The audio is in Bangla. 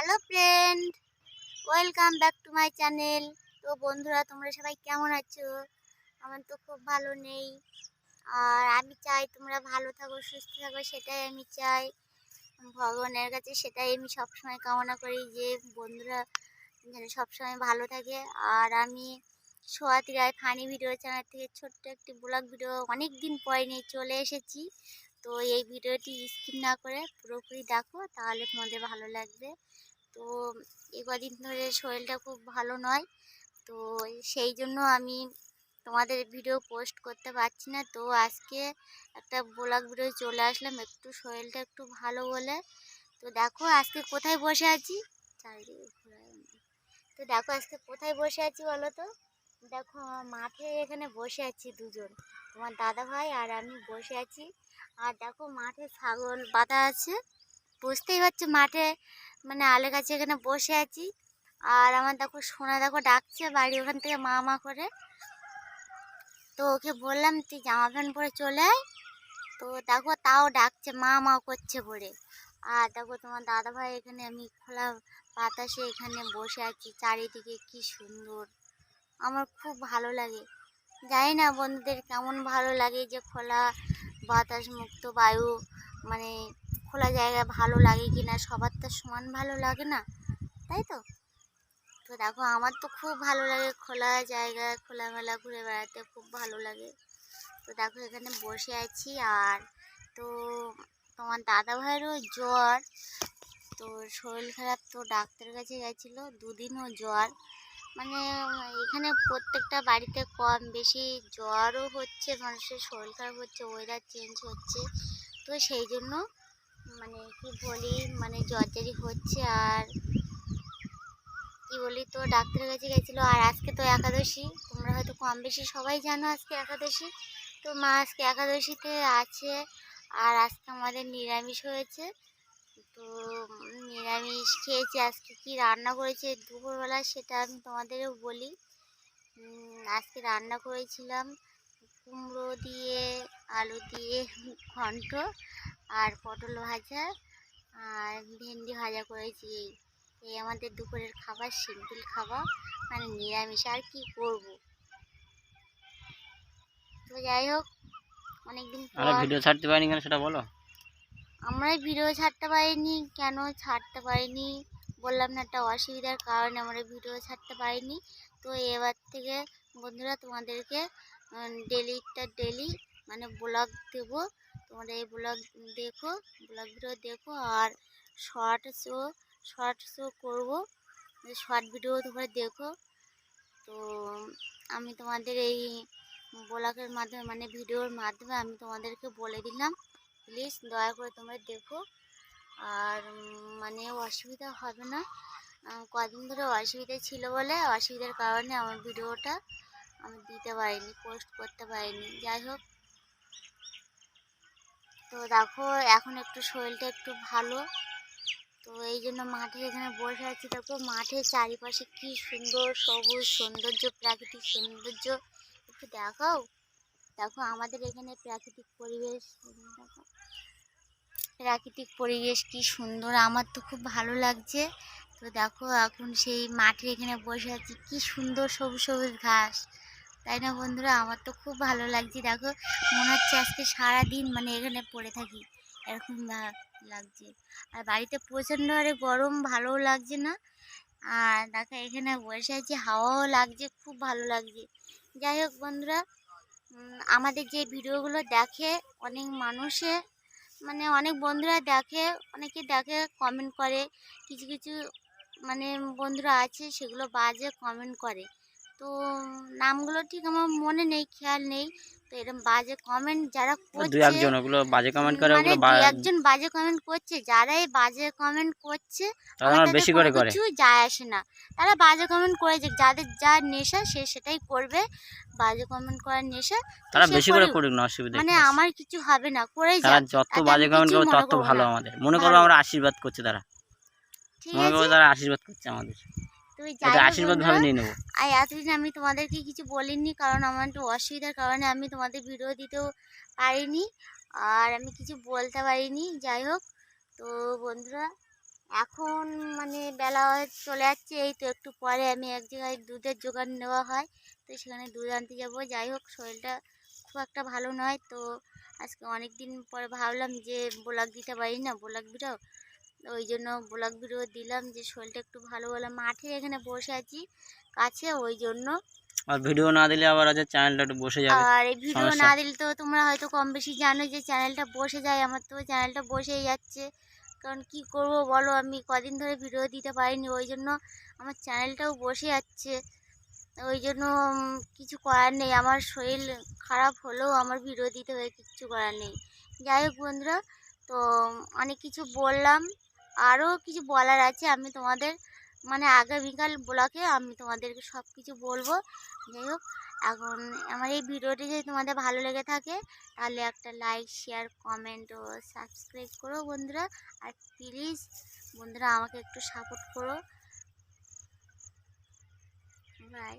Hello friend welcome back to my channel তো বন্ধুরা, তোমরা সবাই কেমন আছো? আমার তো খুব ভালো নেই। আর আমি চাই তোমরা ভালো থাকো, সুস্থ থাকো, সেটাই আমি চাই। ভগবানের কাছে সেটাই আমি সবসময় কামনা করি যে বন্ধুরা যেন সবসময় ভালো থাকে। আর আমি Swati Roy funny video channel থেকে ছোট্ট একটি ব্লগ ভিডিও অনেক দিন পরে নিয়ে চলে এসেছি। তো এই ভিডিওটি স্কিপ না করে পুরোপুরি দেখো, তাহলে তোমাদের ভালো লাগবে। তো এই কদিন ধরে শরীরটা খুব ভালো নয়। তো সেই জন্য আমি তোমাদের ভিডিও পোস্ট করতে পারছি না। তো আজকে একটা ব্লগ ভিডিও চলে আসলাম একটু শরীরটা একটু ভালো বলে। তো দেখো আজকে কোথায় বসে আছি? চারিদিকে তো দেখো আজকে কোথায় বসে আছি বলো তো? দেখো মাঠে এখানে বসে আছি দুজন, তোমার দাদা ভাই আর আমি বসে আছি। আর দেখো মাঠে ছাগল বাঁধা আছে। বুঝতেই পারছ মাঠে মানে আলে গাছে এখানে বসে আছি। আর আমার দেখো সোনা দেখো ডাকছে বাড়ি ওখান থেকে মা মা করে। তো ওকে বললাম, তুই জামা প্যান্ট পরে চলে আয়। তো দেখো তাও ডাকছে, মা মা করছে পরে আর দেখো তোমার দাদা ভাই এখানে আমি খোলা বাতাসে এখানে বসে আছি, চারিদিকে কি সুন্দর। আমার খুব ভালো লাগে। জানি না বন্ধুদের কেমন ভালো লাগে যে খোলা বাতাস মুক্ত বায়ু মানে খোলা জায়গা ভালো লাগে কি না সবার তো সমান ভালো লাগে না, তাই তো? তো দেখো, আমার তো খুব ভালো লাগে খোলা জায়গায় খোলামেলা ঘুরে বেড়াতে, খুব ভালো লাগে। তো দেখো, এখানে বসে আছি আর তো তোমার দাদা ভাইয়েরও জ্বর, তো শরীর খারাপ তো ডাক্তারের কাছে গেছিল, দুদিনও জ্বর। মানে এখানে প্রত্যেকটা বাড়িতে কম বেশি জ্বরও হচ্ছে, মানুষের শরীর খারাপ হচ্ছে ওয়েদার চেঞ্জ হচ্ছে। তো সেই জন্য মানে কি বলি মানে জ্বরজারি হচ্ছে আর কি বলি তো, ডাক্তারের কাছে গেছিল আর আজকে তো একাদশী। তোমরা হয়তো কম বেশি সবাই জানো আজকে একাদশী। তো মা আজকে একাদশীতে আছে আর আজকে আমাদের নিরামিষ হয়েছে। তো নিরামিষ খেয়েছি, আজকে কি রান্না করেছে দুপুরবেলা সেটা আমি তোমাদেরও বলি। আজকে রান্না করেছিলাম কুমড়ো দিয়ে, আলু দিয়ে, ঘন্ট আর পটল ভাজা আর ভেন্ডি ভাজা করেছি এই। এই আমাদের দুপুরের খাবার সিম্পল খাবার মানে নিরামিষ। আর কি করব? তো যাই হোক অনেকদিন পর ভিডিও ছাড়তে পারিনি কেন সেটা বলো। আমরা ভিডিও ছাড়তে পারিনি। কেন ছাড়তে পারিনি? বললাম না একটা অসুবিধার কারণে আমরা ভিডিও ছাড়তে পারিনি। তো এবার থেকে বন্ধুরা তোমাদেরকে ডেলিটা ডেলি মানে ব্লগ দেব। তোমরা এই ব্লগ দেখো ব্লগ ভিডিও দেখো আর শর্টসও শর্টসও করব। শর্ট ভিডিও তোমরা দেখো। তো আমি তোমাদের এই ব্লগের মাধ্যমে মানে ভিডিওর মাধ্যমে আমি তোমাদেরকে বলে দিলাম। প্লিজ দয়া করে তোমরা দেখো। আর মানে অসুবিধা হবে না। কদিন ধরে অসুবিধা ছিল বলে অসুবিধার কারণে আমার ভিডিওটা আমি দিতে পারিনি পোস্ট করতে পারিনি। যাই হোক তো দেখো, এখন একটু শরীরটা একটু ভালো। তো এই জন্য মাঠে এখানে বসে আছি। দেখো, মাঠের চারিপাশে কি সুন্দর সবুজ সৌন্দর্য, প্রাকৃতিক সৌন্দর্য। একটু দেখাও। দেখো, আমাদের এখানে প্রাকৃতিক পরিবেশ। দেখো, প্রাকৃতিক পরিবেশ কি সুন্দর। আমার তো খুব ভালো লাগছে। তো দেখো, এখন সেই মাঠে এখানে বসে আছি। কি সুন্দর সবুজ সবুজ ঘাস। তাই না বন্ধুরা? আমার তো খুব ভালো লাগছে। দেখো, মনে হচ্ছে আজকে সারা দিন মানে এখানে পড়ে থাকি। এরকম লাগছে। আর বাড়িতে প্রচণ্ড হারে গরম, ভালোও লাগছে না। আর দেখো, এখানে বসে আছি, হাওয়াও লাগছে, খুব ভালো লাগছে। যাই হোক বন্ধুরা আমাদের যে ভিডিওগুলো দেখে অনেক মানুষে মানে অনেক বন্ধুরা দেখে, অনেকে দেখে কমেন্ট করে। কিছু কিছু মানে বন্ধুরা আছে, সেগুলো বাজে কমেন্ট করে। তো নামগুলো ঠিক আমার মনে নেই খেয়াল নেই। তো এরকম বাজে কমেন্ট যারা করছে একজন ওগুলো বাজে কমেন্ট করে মানে ওগুলো একজন বাজে কমেন্ট করছে যারাই বাজে কমেন্ট করছে তারা বেশি করে করে। কিছু যায় আসে না। তারা বাজে কমেন্ট করেছে যাদের যা নেশা সে সেটাই করবে। বাজে কমেন্ট করার নেশা তারা বেশি করে করুক। না অসুবিধা মানে আমার কিছু হবে না করে যাক। যত বাজে কমেন্ট করবে তত ভালো আমাদের। মনে করো আমরা আশীর্বাদ করছে তারা। মনে করো তারা আশীর্বাদ করছে আমাদের। তুমি এটা যাই হোক আশীর্বাদ ভাবে নিয়ে নেব। আর এতদিন আমি তোমাদেরকে কিছু বলিনি কারণ আমার একটু অসুবিধার কারণে আমি তোমাদের ভিডিও দিতেও পারিনি আর আমি কিছু বলতে পারিনি। যাই হোক তো বন্ধুরা এখন মানে বেলা চলে যাচ্ছে এই তো একটু পরে আমি এক জায়গায় দুধের জোগান নেওয়া হয় তো সেখানে দুধ আনতে যাব। যাই হোক শরীরটা খুব একটা ভালো নয় তো আজকে অনেক দিন পরে ভাবলাম যে ব্লগ দিতে পারি না ব্লগ ভিডিও ওই জন্য ব্লগ ভিডিও দিলাম যে শরীরটা একটু ভালো হলো মাঠে এখানে বসে আছি কাছে ওই জন্য। আর ভিডিও না দিলে আবার আজ চ্যানেলটা একটু বসে যাবে আর এই ভিডিও না দিলে তো তোমরা হয়তো কম বেশি জানো যে চ্যানেলটা বসে যায় আমার তো চ্যানেলটা বসেই যাচ্ছে। কারণ কি করব বলো আমি কদিন ধরে ভিডিও দিতে পারিনি ওই জন্য আমার চ্যানেলটাও বসে যাচ্ছে। ওই জন্য কিছু করার নেই আমার শরীর খারাপ হলেও আমার ভিডিও দিতে হবে কিচ্ছু করার নেই। যাই হোক বন্ধুরা তো অনেক কিছু বললাম। আরও কিছু বলার আছে। আমি তোমাদের মানে আগামীকাল ব্লকে আমি তোমাদেরকে সব কিছু বলব। যাই হোক, এখন আমার এই ভিডিওটি যদি তোমাদের ভালো লেগে থাকে, তাহলে একটা লাইক শেয়ার কমেন্ট ও সাবস্ক্রাইব করো বন্ধুরা। আর প্লিজ বন্ধুরা আমাকে একটু সাপোর্ট করো। বাই